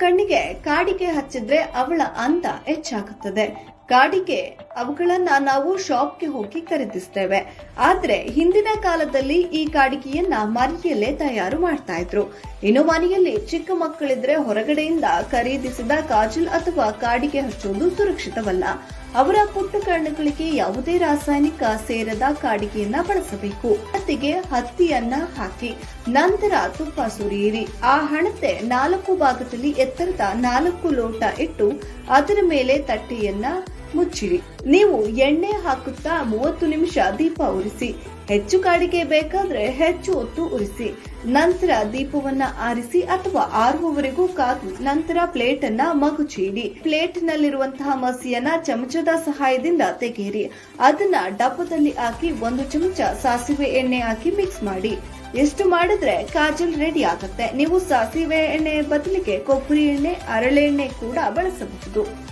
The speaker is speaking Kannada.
ಕಣ್ಣಿಗೆ ಕಾಡಿಗೆ ಹಚ್ಚಿದ್ರೆ ಅವಳ ಅಂತ ಹೆಚ್ಚಾಗುತ್ತದೆ. ಕಾಡಿಗೆ ಅವುಗಳನ್ನ ನಾವು ಶಾಪ್ಗೆ ಹೋಗಿ ಖರೀದಿಸ್ತೇವೆ. ಆದ್ರೆ ಹಿಂದಿನ ಕಾಲದಲ್ಲಿ ಈ ಕಾಡಿಗೆಯನ್ನ ಮನೆಯಲ್ಲೇ ತಯಾರು ಮಾಡ್ತಾ ಇದ್ರು. ಇನ್ನು ಮನೆಯಲ್ಲಿ ಚಿಕ್ಕ ಮಕ್ಕಳಿದ್ರೆ ಹೊರಗಡೆಯಿಂದ ಖರೀದಿಸಿದ ಕಾಜಲ್ ಅಥವಾ ಕಾಡಿಗೆ ಹಚ್ಚುವುದು ಸುರಕ್ಷಿತವಲ್ಲ. ಅವರ ಪುಟ್ಟ ಕಣ್ಣುಗಳಿಗೆ ಯಾವುದೇ ರಾಸಾಯನಿಕ ಸೇರದ ಕಾಡಿಗೆಯನ್ನ ಬಳಸಬೇಕು. ಹತ್ತಿಗೆ ಹತ್ತಿಯನ್ನ ಹಾಕಿ, ನಂತರ ತುಪ್ಪ ಸುರಿಯಿರಿ. ಆ ಹಣತೆ ನಾಲ್ಕು ಭಾಗದಲ್ಲಿ ಎತ್ತರದ ನಾಲ್ಕು ಲೋಟ ಇಟ್ಟು ಅದರ ಮೇಲೆ ತಟ್ಟೆಯನ್ನ ಮುಚ್ಚಿರಿ. ನೀವು ಎಣ್ಣೆ ಹಾಕುತ್ತಾ ಮೂವತ್ತು ನಿಮಿಷ ದೀಪ ಉರಿಸಿ. ಹೆಚ್ಚು ಕಾಡಿಗೆ ಬೇಕಾದ್ರೆ ಹೆಚ್ಚು ಹೊತ್ತು ಉರಿಸಿ. ನಂತರ ದೀಪವನ್ನ ಆರಿಸಿ ಅಥವಾ ಆರುವವರೆಗೂ ಕಾದು ನಂತರ ಪ್ಲೇಟ್ ಅನ್ನ ಮಗುಚಿಡಿ. ಪ್ಲೇಟ್ ನಲ್ಲಿರುವಂತಹ ಮಸಿಯನ್ನ ಚಮಚದ ಸಹಾಯದಿಂದ ತೆಗೆಯಿರಿ. ಅದನ್ನ ಡಬ್ಬದಲ್ಲಿ ಹಾಕಿ ಒಂದು ಚಮಚ ಸಾಸಿವೆ ಎಣ್ಣೆ ಹಾಕಿ ಮಿಕ್ಸ್ ಮಾಡಿ. ಎಷ್ಟು ಮಾಡಿದ್ರೆ ಕಾಜಲ್ ರೆಡಿ ಆಗುತ್ತೆ. ನೀವು ಸಾಸಿವೆ ಎಣ್ಣೆ ಬದಲಿಗೆ ಕೊಬ್ಬರಿ ಎಣ್ಣೆ ಅರಳೆಣ್ಣೆ ಕೂಡ ಬಳಸಬಹುದು.